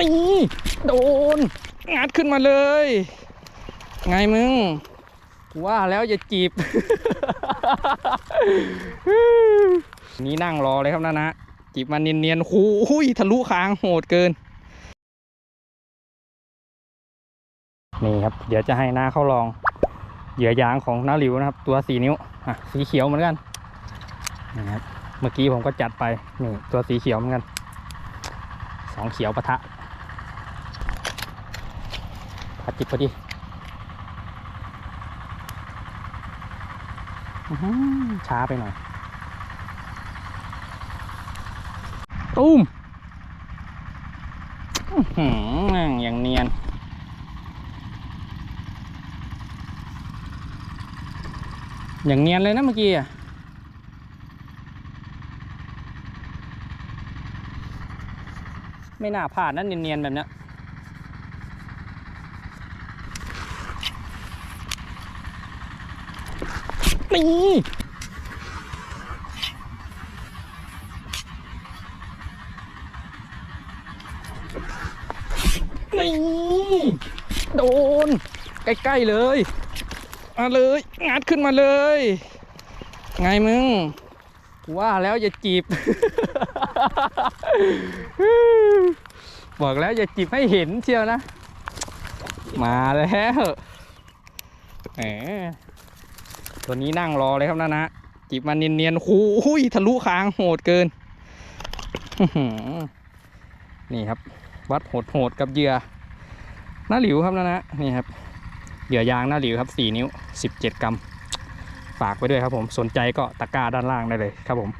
นี่โดน งัดขึ้นมาเลย ไงมึงว่าแล้วอย่าจีบ นี่นั่งรอเลยครับนะนะ จีบมันเนียนๆหูยทะลุคางโหดเกิน นี่ครับ เดี๋ยวจะให้น้าเข้าลอง เหยื่อยางของน้าหลิวนะครับ ตัวสีนิ้วอะสีเขียวเหมือนกันนะครับเมื่อกี้ผมก็จัดไปนี่ตัวสีเขียวเหมือนกันสองเขียวปะทะ พอจิบพอดีอื้อหือช้าไปหน่อยตุ้มอื้อหืออย่างเนียน อย่างเนียนเลยนะเมื่อกี้อะไม่น่าพลาดนะเนียนๆแบบเนี้ นี่นี่โดน ใกล้ ๆ เลย มาเลย งัดขึ้นมาเลย ไงมึง ว่าแล้วอย่าจีบ บอกแล้วอย่าจีบให้เห็นเชียวนะ มาแล้วแหม ตัวนี้นั่งรอเลยครับนะนะจีบมันเนียนๆหูยทะลุคางโหดเกิน นี่ครับ วัดโหดๆกับเหยื่อหน้าหลิวครับนะนะนี่ครับเหยื่อยางหน้าหลิวครับ 4 นิ้ว 17 กรัม ฝากไว้ด้วยครับผม สนใจก็ตะกร้าด้านล่างได้เลยครับผม